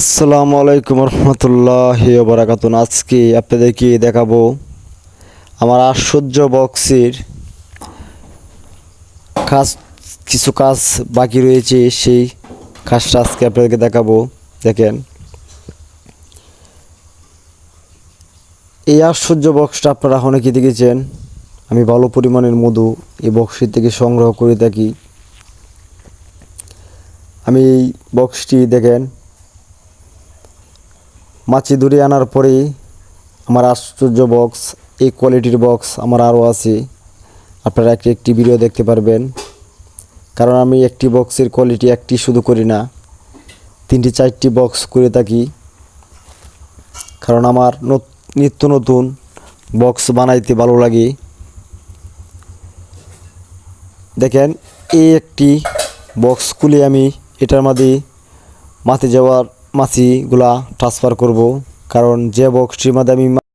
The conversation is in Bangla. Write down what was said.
আসসালামু আলাইকুম রহমতুল্লাহ বারাকাতুন আজকে আপনাদেরকে দেখাবো আমার আশ্চর্য বক্সের কাজ, কিছু কাজ বাকি রয়েছে, সেই কাজটা আজকে আপনাদেরকে দেখাবো। দেখেন। এই আশ্চর্য বক্সটা আপনারা অনেকে দেখেছেন। আমি ভালো পরিমাণের মধু এই বক্সটি থেকে সংগ্রহ করে থাকি। আমি এই বক্সটি দেখেন। মাছি ধরে আনার পরেই আমার আশ্চর্য বক্স এই কোয়ালিটির বক্স আমার আরও আছে। আপনারা একটি একটি ভিডিও দেখতে পারবেন। কারণ আমি একটি বক্সের কোয়ালিটি একটি শুধু করি না, তিনটি চারটি বক্স করে থাকি। কারণ আমার নত- নিত্য নতুন বক্স বানাইতে ভালো লাগে। দেখেন, এই একটি বক্স খুলে আমি এটার মধ্যে মাটি যাওয়ার মাছিগুলা ট্রান্সফার করব। কারণ যে বক্সটির মাধ্যমে আমি